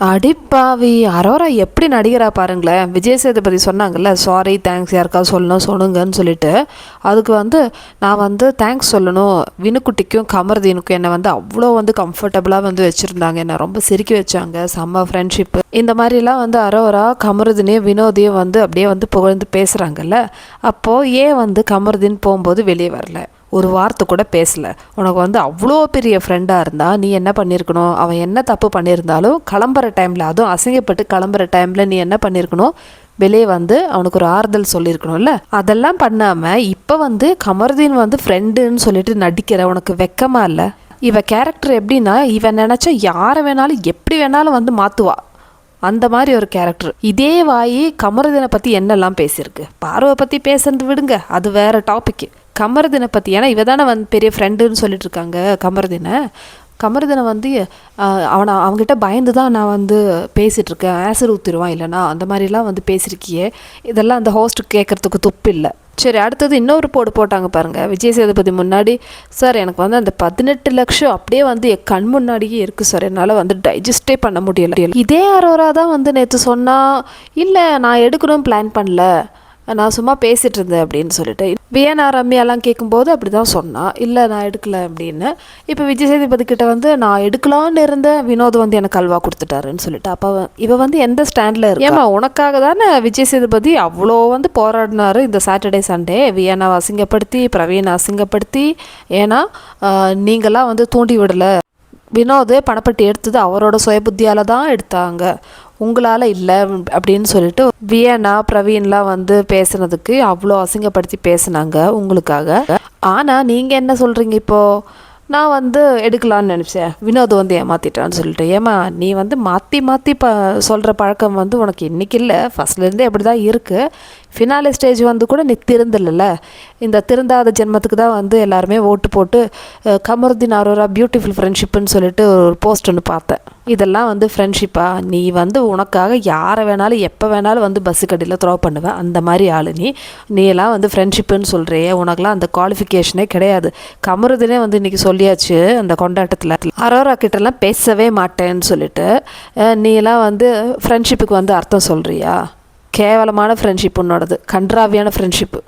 அடிப்பாவி அரோரா எப்படி நடிகரா பாருங்களேன். விஜய் சேதுபதி சொன்னாங்கல்ல சாரி தேங்க்ஸ் யாருக்காவது சொல்லணும் சொல்லுங்கன்னு சொல்லிட்டு. அதுக்கு வந்து நான் வந்து தேங்க்ஸ் சொல்லணும். வினுக்குட்டிக்கும் கமர்தீனுக்கும் என்னை வந்து அவ்வளோ வந்து கம்ஃபர்டபுளாக வந்து வச்சுருந்தாங்க. என்னை ரொம்ப சிரிக்க வச்சாங்க. செம்ம ஃப்ரெண்ட்ஷிப்பு இந்த மாதிரிலாம் வந்து அரோரா கமருதினையும் வினோதையும் வந்து அப்படியே வந்து புகழ்ந்து பேசுகிறாங்கல்ல அப்போது ஏன் வந்து கமருதின் போகும்போது வெளியே வரல? ஒரு வார்த்தை கூட பேசலை. உனக்கு வந்து அவ்வளோ பெரிய ஃப்ரெண்டாக இருந்தால் நீ என்ன பண்ணியிருக்கணும் அவன் என்ன தப்பு பண்ணியிருந்தாலும் கிளம்புற டைமில் அதுவும் அசிங்கப்பட்டு கிளம்புற டைமில் நீ என்ன பண்ணியிருக்கணும் வெளியே வந்து அவனுக்கு ஒரு ஆறுதல் சொல்லியிருக்கணும்ல? அதெல்லாம் பண்ணாமல் இப்போ வந்து கமருதீன் வந்து ஃப்ரெண்டுன்னு சொல்லிட்டு நடிக்கிற உனக்கு வெக்கமாக இல்லை? இவ கேரக்டர் எப்படின்னா இவன் நினச்சா யாரை வேணாலும் எப்படி வேணாலும் வந்து மாற்றுவா அந்த மாதிரி ஒரு கேரக்டர் இதே வாயி கமரதினை பற்றி என்னெல்லாம் பேசியிருக்கு? பார்வை பற்றி பேசுறது விடுங்க அது வேற டாபிக் கமரதினை பற்றி ஏன்னா இவ தானே வந்து பெரிய ஃப்ரெண்டுன்னு சொல்லிட்டு இருக்காங்க கமரதினை. கமருதனை வந்து அவனை அவங்ககிட்ட பயந்து தான் நான் வந்து பேசிகிட்டு இருக்கேன் ஊற்றிடுவான் இல்லைனா அந்த மாதிரிலாம் வந்து பேசியிருக்கியே இதெல்லாம் அந்த ஹோஸ்ட்டுக்கு கேட்குறதுக்கு துப்பு இல்லை. சரி அடுத்தது இன்னொரு போடு போட்டாங்க பாருங்க. விஜய் சேதுபதி முன்னாடி சார் எனக்கு வந்து அந்த பதினெட்டு லட்சம் அப்படியே வந்து என் கண் முன்னாடியே இருக்குது சார் என்னால் வந்து டைஜஸ்டே பண்ண முடியல. இதே அரோரா தான் வந்து நேற்று சொன்னால் இல்லை நான் எடுக்கணும் பிளான் பண்ணல. நான் சும்மா பேசிகிட்டு இருந்தேன் அப்படின்னு சொல்லிட்டு. வியனா ரம்யாலாம் கேட்கும்போது அப்படி தான் சொன்னான் இல்லை நான் எடுக்கல அப்படின்னு. இப்போ விஜய் சேதுபதி கிட்ட வந்து நான் எடுக்கலான்னு இருந்த வினோத் வந்து எனக்கு அல்வா கொடுத்துட்டாருன்னு சொல்லிட்டு. அப்போ இவ வந்து எந்த ஸ்டாண்டில் இருக்கு? ஏமா உனக்காக தானே விஜய் சேதுபதி அவ்வளோ வந்து போராடினாரு இந்த சாட்டர்டே சண்டே. வியனாவை அசிங்கப்படுத்தி பிரவீனை அசிங்கப்படுத்தி. ஏன்னா நீங்களாம் வந்து தூண்டி விடலை. வினோத் பணப்பட்டி எடுத்தது அவரோட சுயபுத்தியால் தான் எடுத்தாங்க. உங்களால் இல்லை அப்படின்னு சொல்லிட்டு வியனா பிரவீன்லாம் வந்து பேசுனதுக்கு அவ்வளோ அசிங்கப்படுத்தி பேசுனாங்க உங்களுக்காக. ஆனால் நீங்கள் என்ன சொல்கிறீங்க இப்போது நான் வந்து எடுக்கலான்னு நினச்சேன். வினோத் வந்து ஏமாத்திட்டான்னு சொல்லிட்டு. ஏமா நீ வந்து மாற்றி மாற்றி ப சொல்கிற பழக்கம் வந்து உனக்கு இன்றைக்கி இல்லை. ஃபஸ்ட்லேருந்தே அப்படி தான் இருக்குது ஃபினாலே ஸ்டேஜ் வந்து கூட நீ திருந்தலைல்ல. இந்த திருந்தாத ஜென்மத்துக்கு தான் வந்து எல்லாருமே ஓட்டு போட்டு கமருதீன் அரோரா பியூட்டிஃபுல் ஃப்ரெண்ட்ஷிப்புன்னு சொல்லிட்டு ஒரு போஸ்ட் ஒன்று பார்த்தேன். இதெல்லாம் வந்து ஃப்ரெண்ட்ஷிப்பா நீ வந்து உனக்காக யாரை வேணாலும் எப்போ வேணாலும் வந்து பஸ்ஸு கடியில் த்ரோ பண்ணுவேன் அந்த மாதிரி ஆள் நீ. நீ எல்லாம் வந்து ஃப்ரெண்ட்ஷிப்புன்னு சொல்கிறியே உனக்கெல்லாம் அந்த குவாலிஃபிகேஷனே கிடையாது. கமருதினே வந்து இன்றைக்கி சொல்லியாச்சு அந்த கொண்டாட்டத்தில். அரோரா கிட்டலாம் பேசவே மாட்டேன்னு சொல்லிட்டு நீ எல்லாம் வந்து ஃப்ரெண்ட்ஷிப்புக்கு வந்து அர்த்தம் சொல்கிறியா கேவலமான ஃப்ரெண்ட்ஷிப் உன்னோடது. கன்றாவியான ஃப்ரெண்ட்ஷிப்பு